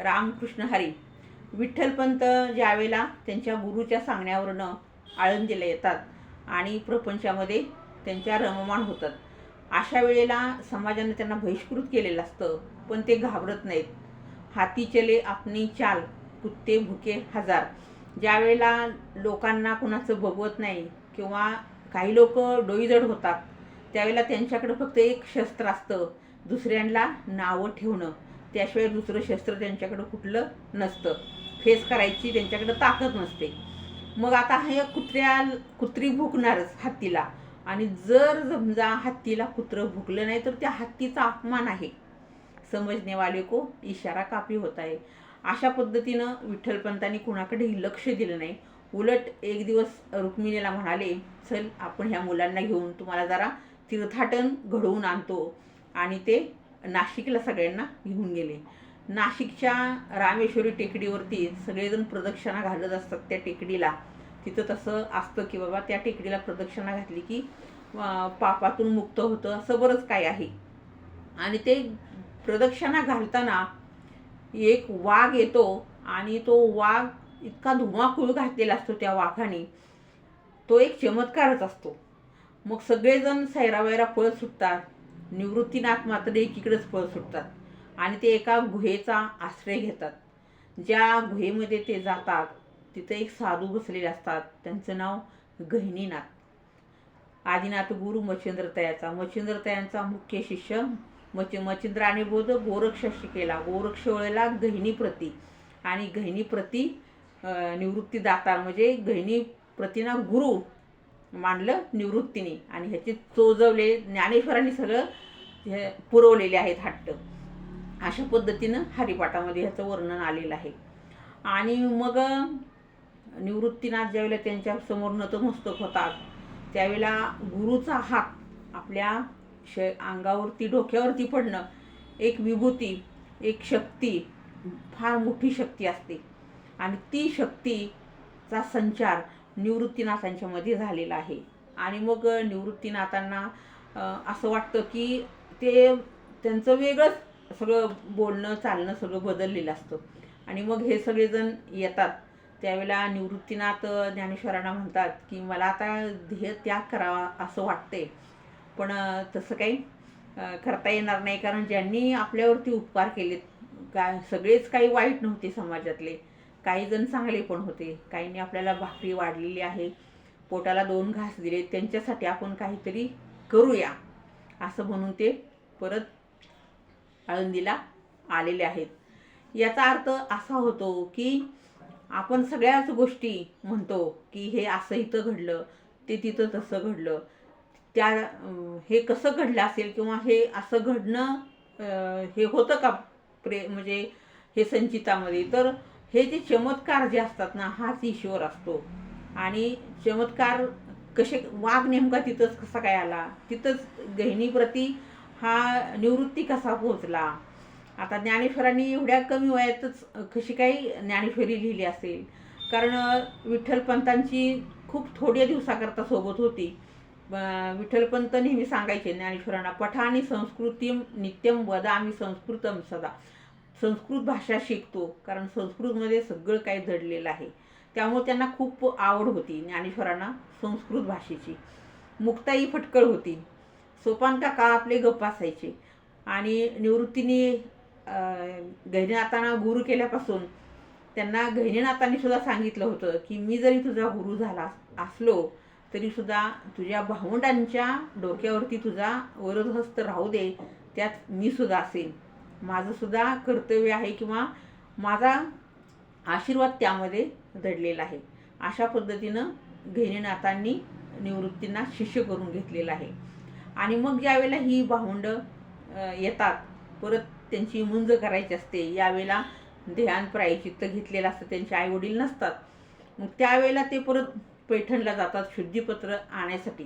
रामकृष्ण हरी. विठ्ठलपंत ज्यावेळेला त्यांच्या गुरुच्या सांगण्यावरनं आळंदीला येतात आणि प्रपंचामध्ये त्यांच्या रममाण होतात. अशा वेळेला समाजाने त्यांना बहिष्कृत केलेलं असतं पण ते घाबरत नाहीत. हाती चले आपणी चाल कुत्ते भुके हजार. ज्या वेळेला लोकांना कुणाचं बघवत नाही किंवा काही लोक डोईजड होतात त्यावेळेला त्यांच्याकडे फक्त एक शस्त्र असतं दुसऱ्यांना नावं ठेवणं. त्याशिवाय दुसरं शस्त्र त्यांच्याकडं कुठलं नसतं. फेस करायची त्यांच्याकडं ताकद नसते. मग आता हे कुत्र्या कुत्री भुकणारच हत्तीला. आणि जर समजा हत्तीला कुत्रं भुकलं नाही तर त्या हत्तीचा अपमान आहे. समजणेवाले को इशारा कापी होत आहे. अशा पद्धतीनं विठ्ठलपंतांनी कुणाकडेही लक्ष दिलं नाही. उलट एक दिवस रुक्मिणीला म्हणाले चल आपण ह्या मुलांना घेऊन तुम्हाला जरा तीर्थाटन घडवून आणतो. आणि ते नाशिकला सगळ्यांना घेऊन गेले. नाशिकच्या रामेश्वरी टेकडीवरती सगळेजण प्रदक्षिणा घालत असतात त्या टेकडीला. तिथं तसं असतं की बाबा त्या टेकडीला प्रदक्षिणा घातली की पापातून मुक्त होतं असं बरंच काय आहे. आणि ते प्रदक्षिणा घालताना एक वाघ येतो आणि तो वाघ इतका धुमाकूळ घातलेला असतो त्या वाघाने. तो एक चमत्कारच असतो. मग सगळेजण सैरावैरा पळत सुटतात. निवृत्तीनाथ मात्र एकीकडेच पळ सुटतात आणि ते एका गुहेचा आश्रय घेतात. ज्या गुहेमध्ये ते जातात तिथे एक साधू बसलेले असतात. त्यांचं नाव गहिनीनाथ. आदिनाथ गुरु मच्छिंद्रतयाचा मच्छिंद्रतयांचा मुख्य शिष्य मच मच्छिंद्राने बोध गोरक्ष शिकेला. गोरक्ष वळला गहिनीप्रती आणि गहिनीप्रती निवृत्तीदाता. म्हणजे गहिनी प्रतिना गुरु मानलं निवृत्तीने. आणि ह्याचे चोजवले ज्ञानेश्वरांनी सगळं हे पुरवलेले आहेत हट्ट. अशा पद्धतीनं हरिपाठामध्ये ह्याचं वर्णन आलेलं आहे. आणि मग निवृत्तीनाथ ज्यावेळेला त्यांच्यासमोर नतमस्तक होतात त्यावेळेला गुरुचा हात आपल्या श अंगावरती डोक्यावरती पडणं एक विभूती एक शक्ती फार मोठी शक्ती असते. आणि ती शक्तीचा संचार निवृत्तीनाथांच्या मध्ये झालेला आहे. आणि मग निवृत्तीनाथांना असं वाटतं की ते त्यांचं वेगळंच सगळं बोलणं चालणं सगळं बदललेलं असतं. आणि मग हे सगळेजण येतात. त्यावेळेला निवृत्तीनाथ ज्ञानेश्वरांना म्हणतात की मला आता ध्येय त्याग करावा असं वाटते पण तसं काही करता येणार नाही. कारण ज्यांनी आपल्यावरती उपकार केलेत काय सगळेच काही वाईट नव्हते समाजातले. काही जण चांगले पण होते. काहींनी आपल्याला भाकरी वाढलेली आहे. पोटाला दोन घास दिले. त्यांच्यासाठी आपण काहीतरी करूया. असं म्हणून ते परत आळंदीला आलेले आहेत. याचा अर्थ असा होतो की आपण सगळ्याच गोष्टी म्हणतो की हे असं इथं घडलं ते तिथं तसं घडलं. त्या हे कसं घडलं असेल किंवा हे असं घडणं हे होतं का प्रे म्हणजे हे संचितामध्ये? तर हे जे चमत्कार जे असतात ना हाच ईश्वर असतो. आणि चमत्कार कसे वाघ नेमका तिथंच कसा काय आला? तिथंच गहिनीप्रती हा निवृत्ती कसा पोहोचला? आता ज्ञानेश्वरांनी एवढ्या कमी वयातच कशी काही ज्ञानेश्वरी लिहिली असेल. कारण विठ्ठलपंतांची खूप थोड्या दिवसाकरता सोबत होती. विठ्ठलपंत नेहमी सांगायचे ज्ञानेश्वरांना पठाणी संस्कृतीम नित्यम वदामी संस्कृतम सदा. संस्कृत भाषा शिकतो कारण संस्कृतमध्ये सगळं काही दडलेलं आहे. त्यामुळे त्यांना खूप आवड होती ज्ञानेश्वरांना संस्कृत भाषेची. मुक्ताई फटकळ होती. सोपान काका आपले गप्प असायचे. आणि निवृत्तीने गहिनीनाथांना गुरु केल्यापासून त्यांना गहिनीनाथांनी सुद्धा सांगितलं होतं की मी जरी तुझा गुरु झाला असलो तरीसुद्धा तुझ्या भावंडांच्या डोक्यावरती तुझा वरदहस्त राहू दे. त्यात मी सुद्धा असेन. माझं सुद्धा कर्तव्य आहे किंवा माझा आशीर्वाद त्यामध्ये दडलेला आहे. अशा पद्धतीनं घेणीनाथांनी निवृत्तींना शिष्य करून घेतलेलं आहे. आणि मग ज्यावेळेला ही भावंडं येतात परत त्यांची मुंज करायची असते यावेळेला ध्यान प्रायचित्त घेतलेलं असतं त्यांचे आईवडील नसतात. मग त्यावेळेला ते परत पैठणला जातात शुद्धीपत्र आणण्यासाठी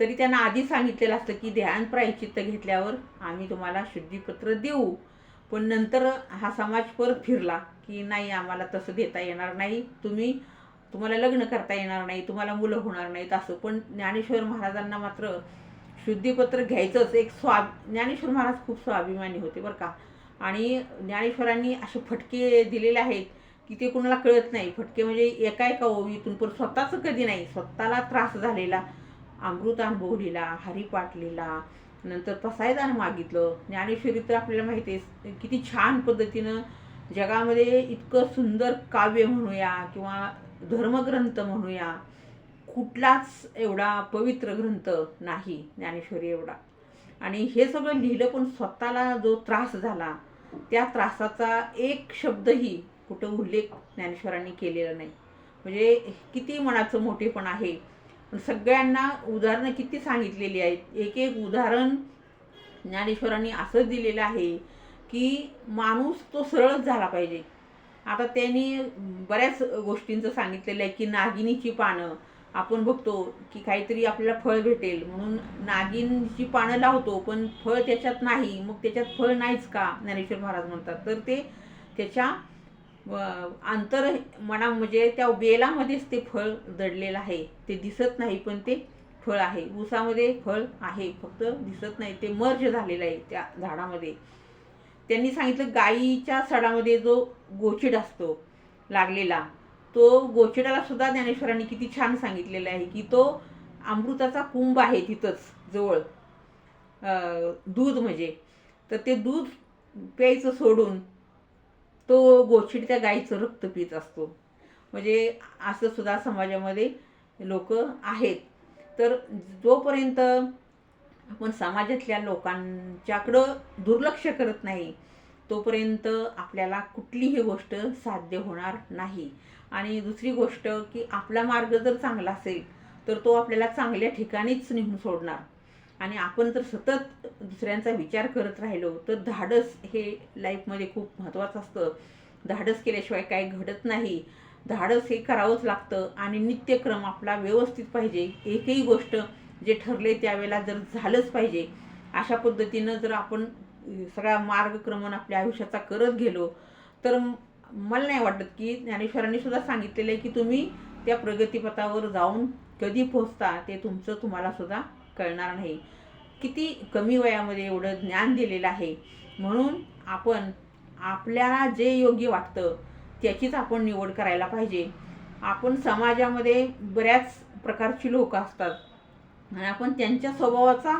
तरी त्यांना आधी सांगितलेलं असतं की ध्यान प्रायचित्त घेतल्यावर आम्ही तुम्हाला शुद्धीपत्र देऊ. पण नंतर हा समाज परत फिरला की नाही आम्हाला तसं देता येणार नाही. तुम्ही तुम्हाला लग्न करता येणार नाही तुम्हाला मुलं होणार नाहीत असं. पण ज्ञानेश्वर महाराजांना मात्र शुद्धीपत्र घ्यायचंच एक स्वा ज्ञानेश्वर महाराज खूप स्वाभिमानी होते बरं का. आणि ज्ञानेश्वरांनी असे फटके दिलेले आहेत की ते कोणाला कळत नाही. फटके म्हणजे एका एका ओवीतून पण स्वतःचं कधी नाही. स्वतःला त्रास झालेला. अमृत अनुभवलेला हरिपाठ लिहिला नंतर प्रसायदान मागितलं. ज्ञानेश्वरी तर आपल्याला माहिती आहे किती छान पद्धतीनं जगामध्ये इतकं सुंदर काव्य म्हणूया किंवा धर्मग्रंथ म्हणूया. कुठलाच एवढा पवित्र ग्रंथ नाही ज्ञानेश्वरी एवढा. आणि हे सगळं लिहिलं पण स्वतःला जो त्रास झाला त्या त्रासाचा एक शब्दही कुठं उल्लेख ज्ञानेश्वरांनी केलेला नाही. म्हणजे किती मनाचं मोठेपण आहे. सगळ्यांना उदाहरणं किती सांगितलेली आहेत? एक एक उदाहरण ज्ञानेश्वरांनी असंच दिलेलं आहे की माणूस तो सरळच झाला पाहिजे. आता त्यांनी बऱ्याच गोष्टींचं सांगितलेलं आहे की नागिनीची पानं आपण बघतो की काहीतरी आपल्याला फळ भेटेल म्हणून नागिनची पानं लावतो पण फळ त्याच्यात नाही मग त्याच्यात फळ नाहीच का? ज्ञानेश्वर महाराज म्हणतात. तर ते त्याच्या अंतर मना म्हणजे त्या बेलामध्येच ते फळ दडलेलं आहे. ते दिसत नाही पण ते फळ आहे. ऊसामध्ये फळ आहे फक्त दिसत नाही. ते मर्ज झालेलं आहे त्या झाडामध्ये. त्यांनी सांगितलं गाईच्या सडामध्ये जो गोचिड असतो लागलेला तो गोचिडाला सुद्धा ज्ञानेश्वरांनी किती छान सांगितलेला आहे की तो अमृताचा कुंभ आहे तिथंच जवळ. दूध म्हणजे. तर ते दूध प्यायचं सोडून तो गोचिड त्या गाईचं रक्त पित असतो. म्हणजे असं सुद्धा समाजामध्ये लोक आहेत. तर जोपर्यंत आपण समाजातल्या लोकांच्याकडं दुर्लक्ष करत नाही तोपर्यंत आपल्याला कुठलीही गोष्ट साध्य होणार नाही. आणि दुसरी गोष्ट की आपला मार्ग जर चांगला असेल तर तो आपल्याला चांगल्या ठिकाणीच नेऊन सोडणार. आणि आपण जर सतत दुसऱ्यांचा विचार करत राहिलो तर धाडस हे लाईफमध्ये खूप महत्त्वाचं असतं. धाडस केल्याशिवाय काही घडत नाही. धाडस हे करावंच लागतं आणि नित्यक्रम आपला व्यवस्थित पाहिजे. एकही गोष्ट जे ठरले त्यावेळेला जर झालंच पाहिजे अशा पद्धतीनं जर आपण सगळा मार्गक्रमण आपल्या आयुष्याचा करत गेलो तर मला नाही वाटत की ज्ञानेश्वरांनी सुद्धा सांगितलेलं आहे की तुम्ही त्या प्रगतीपथावर जाऊन कधी पोहोचता ते तुमचं तुम्हाला सुद्धा कळणार नाही. किती कमी वयामध्ये एवढं ज्ञान दिलेलं आहे. म्हणून आपण आपल्याला जे योग्य वाटतं त्याचीच आपण निवड करायला पाहिजे. आपण समाजामध्ये बऱ्याच प्रकारची लोक असतात आणि आपण त्यांच्या स्वभावाचा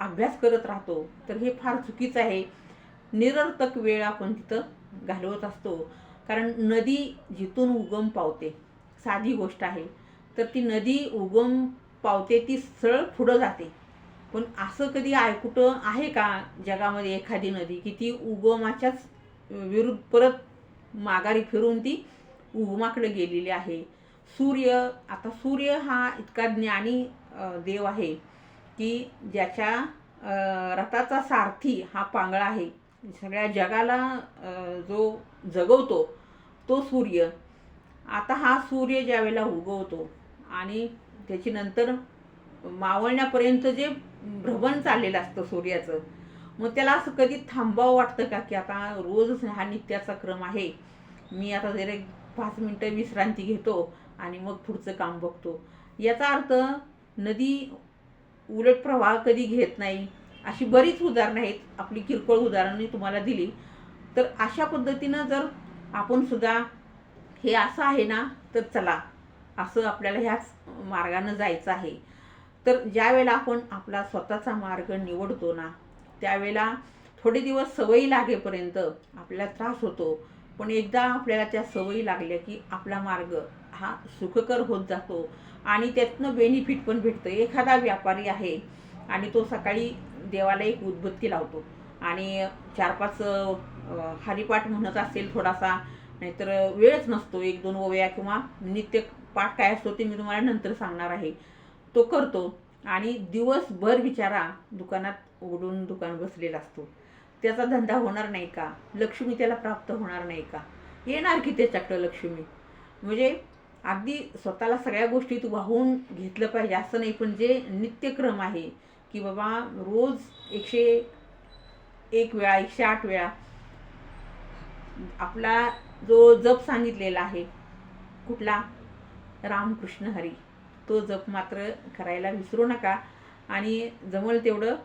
अभ्यास करत राहतो. तर हे फार चुकीचं आहे. निरर्थक वेळ आपण तिथं घालवत असतो. कारण नदी जिथून उगम पावते. साधी गोष्ट आहे. तर ती नदी उगम पावते ती सरळ पुढं जाते. पण असं कधी आय कुठं आहे का जगामध्ये एखादी नदी की ती उगमाच्याच विरुद्ध परत माघारी फिरून ती उगमाकडे गेलेली आहे? सूर्य आता सूर्य हा इतका ज्ञानी देव आहे की ज्याच्या रथाचा सारथी हा पांगळा आहे. सगळ्या जगाला जो जगवतो तो सूर्य. आता हा सूर्य ज्यावेळेला उगवतो आणि त्याची नंतर मावळण्यापर्यंत जे भ्रमण चाललेलं असतं सूर्याचं मग त्याला असं कधी थांबावं वाटतं का की आता रोजच हा नित्याचा क्रम आहे मी आता जरा पाच मिनटं विश्रांती घेतो आणि मग पुढचं काम बघतो. याचा अर्थ नदी उलट प्रवाह कधी घेत नाही अशी बरीच उदाहरणं आहेत. आपली किरकोळ उदाहरणं तुम्हाला दिली. तर अशा पद्धतीनं जर आपण सुद्धा हे असं आहे ना तर चला असं आपल्याला ह्याच मार्गानं जायचं आहे. तर ज्या वेळेला आपण आपला स्वतःचा मार्ग निवडतो ना त्यावेळेला थोडे दिवस सवयी लागेपर्यंत आपल्याला त्रास होतो. पण एकदा आपल्याला त्या सवयी लागल्या की आपला मार्ग हा सुखकर होत जातो आणि त्यातनं बेनिफिट पण भेटतं. एखादा व्यापारी आहे आणि तो सकाळी देवाला एक उदबत्ती लावतो आणि चार पाच हरिपाठ म्हणत असेल थोडासा नाहीतर वेळच नसतो. एक दोन ओव्या किंवा नित्य पाठ काय असतो ते मी तुम्हाला नंतर सांगणार आहे. तो करतो आणि दिवसभर बिचारा दुकानात उघडून दुकान बसलेला असतो. त्याचा धंदा होणार नाही का? लक्ष्मी त्याला प्राप्त होणार नाही का? येणार की त्याच्याकडं लक्ष्मी? म्हणजे अगदी स्वतःला सगळ्या गोष्टीत वाहून घेतलं पाहिजे. असं नाही पण जे नित्यक्रम आहे की बाबा रोज एकशे एक वेळा एकशे आठ वेळा आपला जो जप सांगितलेला आहे कुठला? रामकृष्ण हरी. तो जप मात्र करायला विसरू नका. आणि जमल तेवढं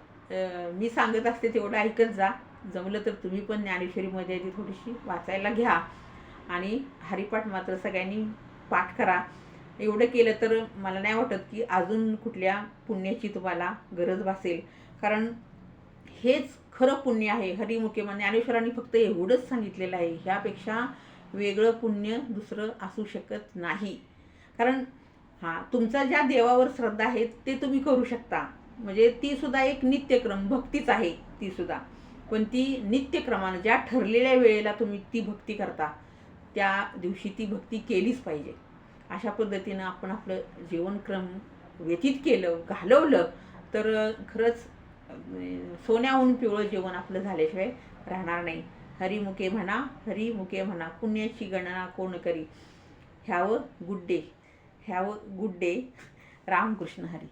मी सांगत असते तेवढं ऐकत जा. जमलं तर तुम्ही पण ज्ञानेश्वरीमध्ये ती थोडीशी वाचायला घ्या. आणि हरिपाठ मात्र सगळ्यांनी पाठ करा. एवढं केलं तर मला नाही वाटत की अजून कुठल्या पुण्याची तुम्हाला गरज भासेल. कारण हेच खरं पुण्य आहे. हरिमुखे म्हणजे ज्ञानेश्वरांनी फक्त एवढंच सांगितलेलं आहे. ह्यापेक्षा वेगळं पुण्य दुसरं असू शकत नाही. कारण हां तुमचा ज्या देवावर श्रद्धा आहे ते तुम्ही करू शकता. म्हणजे ती सुद्धा एक नित्यक्रम भक्तीच आहे ती सुद्धा. पण ती नित्यक्रमानं ज्या ठरलेल्या वेळेला तुम्ही ती भक्ती करता त्या दिवशी ती भक्ती केलीच पाहिजे. अशा पद्धतीनं आपण आपलं जीवनक्रम व्यतीत केलं घालवलं तर खरंच सोन्याहून पिवळं जेवण आपलं झाल्याशिवाय राहणार नाही. हरिमुखे म्हणा हरिमुखे म्हणा पुण्याची गणना कोण करी? ह्यावं गुड डे ह्यावं गुड डे रामकृष्ण हरी